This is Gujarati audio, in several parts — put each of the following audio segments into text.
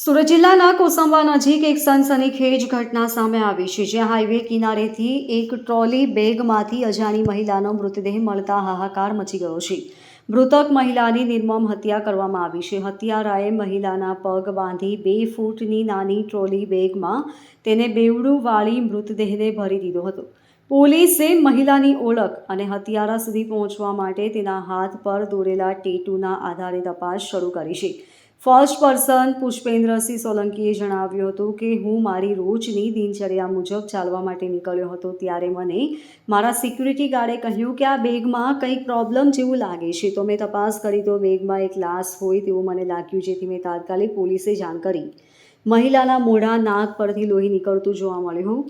સુરત જિલ્લાના કોસંબા નજીક એક સનસનીખેજ ઘટના સામે આવી છે, જ્યાં હાઈવે કિનારેથી એક ટ્રોલી બેગમાંથી અજાણી મહિલાનો મૃતદેહ મળતા હાહાકાર મચી ગયો છે. મૃતક મહિલાની નિર્મમ હત્યા કરવામાં આવી છે. હત્યારાએ મહિલાના પગ બાંધી બે ફૂટની નાની ટ્રોલી બેગમાં તેને બેવડું વાળી મૃતદેહને ભરી દીધો હતો. પોલીસે મહિલાની ઓળખ અને હત્યારા સુધી પહોંચવા માટે તેના હાથ પર દોરેલા ટેટુના આધારે તપાસ શરૂ કરી છે. ફર્સ્ટ પર્સન પુષ્પેન્દ્રસિંહ સોલંકીએ જણાવ્યું હતું કે, હું મારી રોજની દિનચર્યા મુજબ ચાલવા માટે નીકળ્યો હતો ત્યારે મને મારા સિક્યુરિટી ગાર્ડે કહ્યું કે આ બેગમાં કંઈક પ્રોબ્લેમ જેવું લાગે છે. તો મેં તપાસ કરી તો બેગમાં એક લાશ હોય તેવું મને લાગ્યું, જેથી મેં તાત્કાલિક પોલીસે જાણ કરી. મહિલાના મોઢા નાક પરથી લોહી નીકળતું જોવા મળ્યું.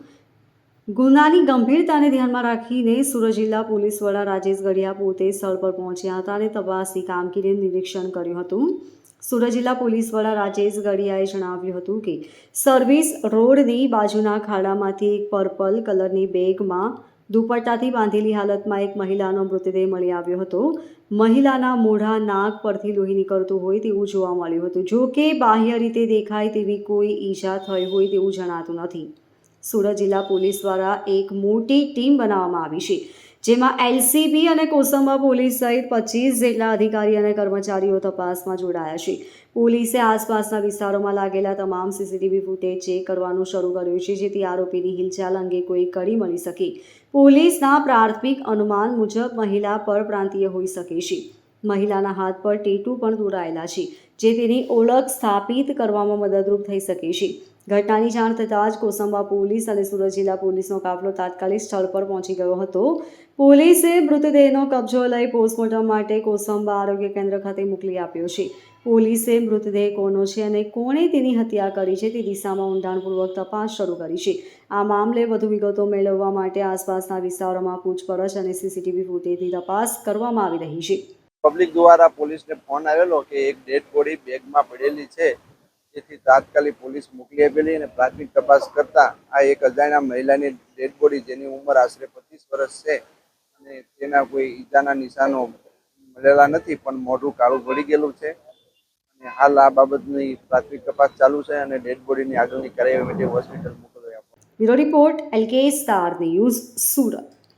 ગુનાની ગંભીરતાને ધ્યાનમાં રાખીને સુરત જિલ્લા પોલીસ વડા રાજેશ ગઢિયા પોતે સ્થળ પર પહોંચ્યા હતા અને તપાસની કામગીરીનું નિરીક્ષણ કર્યું હતું. સુરત જિલ્લા પોલીસ વડા રાજેશ ગડિયાએ જણાવ્યું હતું કે સર્વિસ રોડની બાજુના ખાડામાંથી એક પર્પલ કલરની બેગમાં દુપટ્ટાથી બાંધેલી હાલતમાં એક મહિલાનો મૃતદેહ મળી આવ્યો હતો. મહિલાના મોઢા નાક પરથી લોહી નીકળતું હોય તેવું જોવા મળ્યું હતું. જો કે બાહ્ય રીતે દેખાય તેવી કોઈ ઈજા થઈ હોય તેવું જણાતું નથી. સુરત જિલ્લા પોલીસ દ્વારા એક મોટી ટીમ બનાવવામાં આવી છે, જેમાં એલસીબી અને કોસંબા પોલીસ સહિત પચીસ જેટલા અધિકારી અને કર્મચારીઓ તપાસમાં જોડાયા છે. પોલીસે આસપાસના વિસ્તારોમાં લાગેલા તમામ સીસીટીવી ફૂટેજ ચેક કરવાનું શરૂ કર્યું છે, જેથી આરોપીની હિલચાલ અંગે કોઈ કડી મળી શકે. પોલીસના પ્રાથમિક અનુમાન મુજબ મહિલા પરપ્રાંતીય હોઈ શકે છે. મહિલાના હાથ પર ટેટુ પણ દોરાયેલા છે, જે તેની ઓળખ સ્થાપિત કરવામાં મદદરૂપ થઈ શકે છે. ઘટનાની જાણ થતાં જ કોસંબા પોલીસ અને સુરત જિલ્લા પોલીસનો કાફલો તાત્કાલિક સ્થળ પર પહોંચી ગયો હતો. પોલીસે મૃતદેહનો કબજો લઈ પોસ્ટમોર્ટમ માટે કોસંબા આરોગ્ય કેન્દ્ર ખાતે મોકલી આપ્યો છે. પોલીસે મૃતદેહ કોનો છે અને કોણે તેની હત્યા કરી છે તે દિશામાં ઊંડાણપૂર્વક તપાસ શરૂ કરી છે. આ મામલે વધુ વિગતો મેળવવા માટે આસપાસના વિસ્તારોમાં પૂછપરછ અને સીસીટીવી ફૂટેજની તપાસ કરવામાં આવી રહી છે. પબ્લિક દ્વારા પોલીસને ફોન આવેલો કે એક ડેડ બોડી બેગમાં પડેલી છે. જેથી તાત્કાલિક પોલીસ મોકલી આપેલી અને પ્રાથમિક તપાસ કરતા આ એક અજાણ્યા મહિલાની ડેડ બોડી જેની ઉંમર આશરે પચીસ વર્ષ છે અને તેના કોઈ ઈજાના નિશાનો મળેલા નથી, પણ મોઢું કાળું પડી ગયેલું છે. અને હાલ આ બાબતની પ્રાથમિક તપાસ ચાલુ છે અને ડેડ બોડીની આગળની કાર્યવાહી માટે હોસ્પિટલ મોકલવા report LK star news Surat.